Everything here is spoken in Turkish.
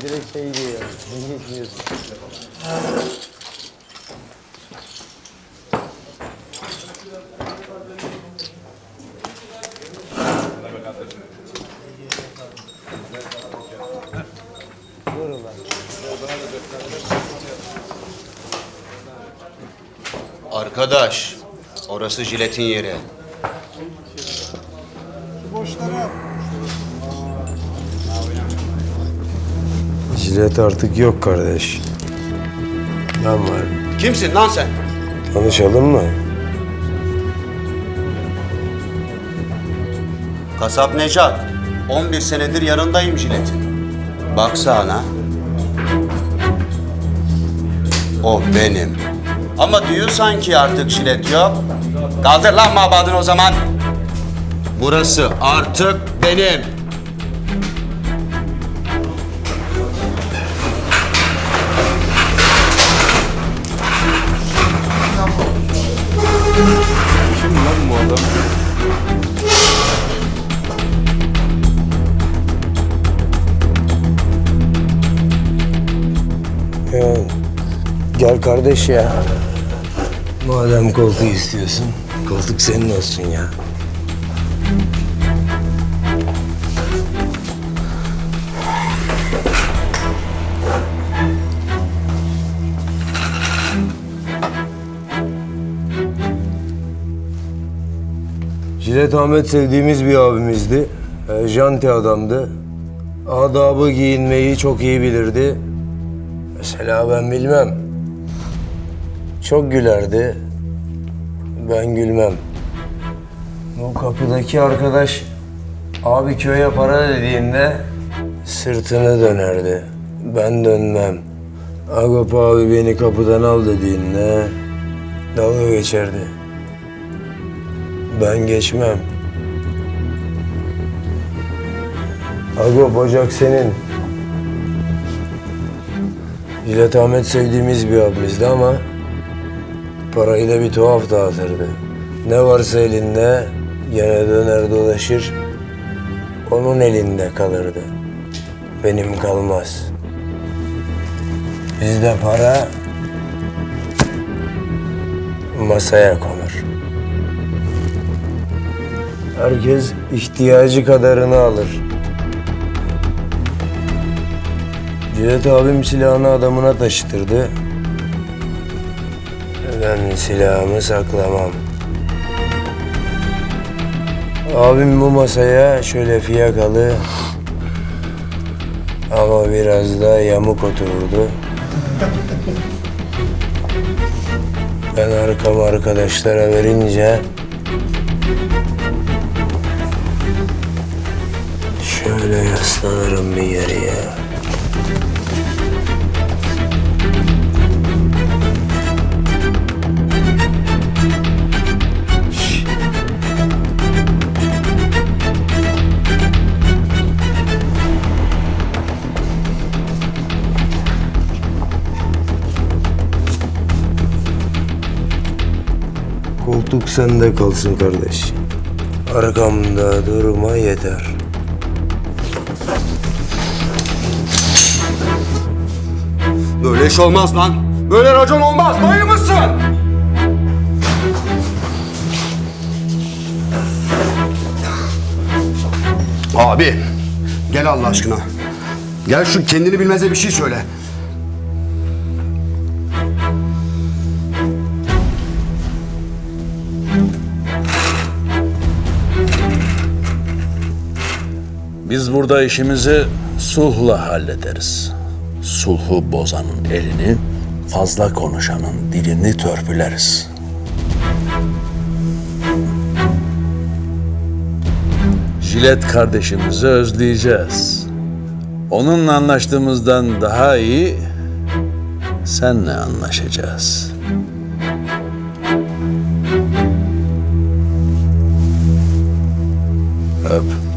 direkt şey diyor. Ne? Dur ulan. Arkadaş, orası jiletin yeri. Jilet artık yok kardeş. Ben varım. Kimsin lan sen? Tanışalım mı? Kasap Necat. 11 senedir yanındayım jiletin. Baksana. O benim. Ama diyor sanki artık jilet yok. Kaldır lan mabadını o zaman. Burası artık benim. Gel kardeş ya. Madem koltuğu istiyorsun, koltuk senin olsun ya. Jilet Ahmet sevdiğimiz bir abimizdi. E, janti adamdı. Adabı giyinmeyi çok iyi bilirdi. Mesela ben bilmem. Çok gülerdi. Ben gülmem. Bu kapıdaki arkadaş abi köye para dediğinde sırtını dönerdi. Ben dönmem. Agop abi beni kapıdan al dediğinde dalga geçerdi. Ben geçmem. Agop ocak senin. Jilet Ahmet sevdiğimiz bir abimizdi ama parayı da bir tuhaf dağıtırdı. Ne varsa elinde gene döner dolaşır onun elinde kalırdı. Benim kalmaz. Bizde para masaya konur. Herkes ihtiyacı kadarını alır. Cihat abim silahını adamına taşıtırdı. Ben silahımı saklamam. Abim bu masaya şöyle fiyakalı ama biraz da yamuk otururdu. Ben arkamı arkadaşlara verince şöyle yaslanırım bir yere Koltuk sende kalsın kardeş. Arkamda durma yeter. Böyle iş olmaz lan. Böyle racon olmaz. Bayır mısın? Abi, gel Allah aşkına. Gel şu kendini bilmeze bir şey söyle. Biz burada işimizi sulhla hallederiz. Sulhu bozanın elini, fazla konuşanın dilini törpüleriz. Jilet kardeşimizi özleyeceğiz. Onunla anlaştığımızdan daha iyi senle anlaşacağız. Öp.